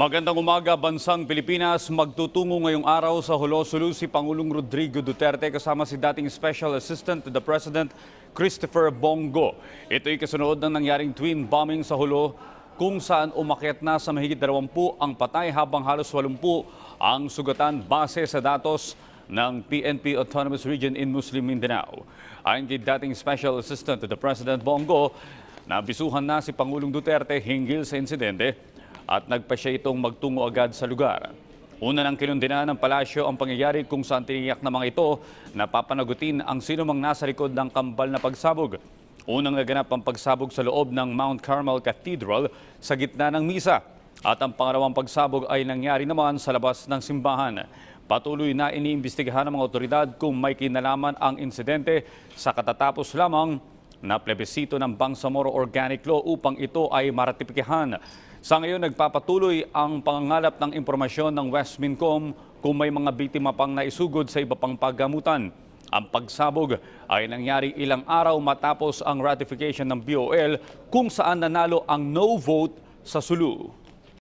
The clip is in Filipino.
Magandang umaga, bansang Pilipinas. Magtutungo ngayong araw sa Hulosulu si Pangulong Rodrigo Duterte kasama si dating Special Assistant to the President Christopher Bongo. Ito'y kasunod ng nangyaring twin bombing sa Hulo kung saan umakyat na sa mahigit 20 ang patay habang halos 80 ang sugatan base sa datos ng PNP Autonomous Region in Muslim Mindanao. Ayon kay dating Special Assistant to the President Bongo, nabisuhan na si Pangulong Duterte hinggil sa insidente at nagpa siya itong magtungo agad sa lugar. Una nang kinundina ng palasyo ang pangyayari kung saan tiniyak na mga ito na papanagutin ang sino mang nasa likod ng kambal na pagsabog. Unang naganap ang pagsabog sa loob ng Mount Carmel Cathedral sa gitna ng misa. At ang pangalawang pagsabog ay nangyari naman sa labas ng simbahan. Patuloy na iniimbestigahan ng mga otoridad kung may kinalaman ang insidente sa katatapos lamang na plebisito ng Bangsamoro Organic Law upang ito ay maratipikihan. Sa ngayon, nagpapatuloy ang pangangalap ng impormasyon ng Westmincom kung may mga biktima pang naisugod sa iba pang paggamutan. Ang pagsabog ay nangyari ilang araw matapos ang ratification ng BOL kung saan nanalo ang no vote sa Sulu.